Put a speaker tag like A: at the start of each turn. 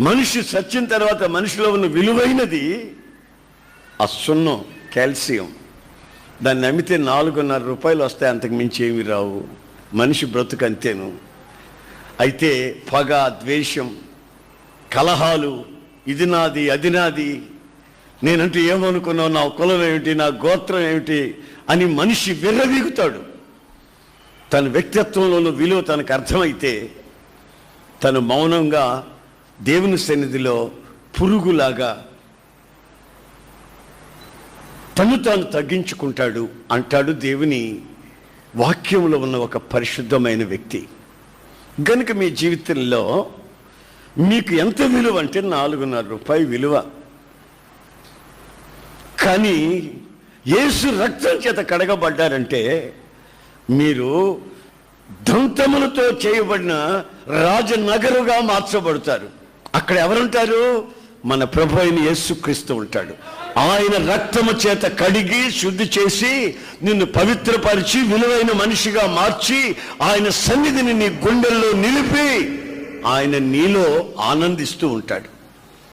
A: మనిషి సచ్చిన తర్వాత మనిషిలో ఉన్న విలువైనది ఆ సున్నం కాల్షియం. దాన్ని అమ్మితే నాలుగున్నర రూపాయలు వస్తాయి అంతకు మించి ఏమి రావు. మనిషి బ్రతుకు అంతేను. అయితే పగ ద్వేషం కలహాలు ఇది నాది అది నాది నేనంటే ఏమనుకున్నావు నా కులం ఏమిటి నా గోత్రం ఏమిటి అని మనిషి విర్రవీగుతాడు. తన వ్యక్తిత్వంలోని విలువ తనకు అర్థమైతే తను మౌనంగా దేవుని సన్నిధిలో పురుగులాగా తను తాను తగ్గించుకుంటాడు అంటాడు దేవుని వాక్యంలో ఉన్న ఒక పరిశుద్ధమైన వ్యక్తి. గనుక మీ జీవితంలో మీకు ఎంత విలువ అంటే నాలుగున్నర రూపాయి విలువ. కానీ యేసు రక్తం చేత కడగబడ్డారంటే మీరు దంతములతో చేయబడిన రాజనగరుగా మార్చబడతారు. అక్కడ ఎవరుంటారు? మన ప్రభు అయిన యేసుక్రీస్తు ఉంటాడు. ఆయన రక్తము చేత కడిగి శుద్ధి చేసి నిన్ను పవిత్రపరిచి విలువైన మనిషిగా మార్చి ఆయన సన్నిధిని నీ గుండెల్లో నిలిపి ఆయన నీలో ఆనందిస్తూ ఉంటాడు.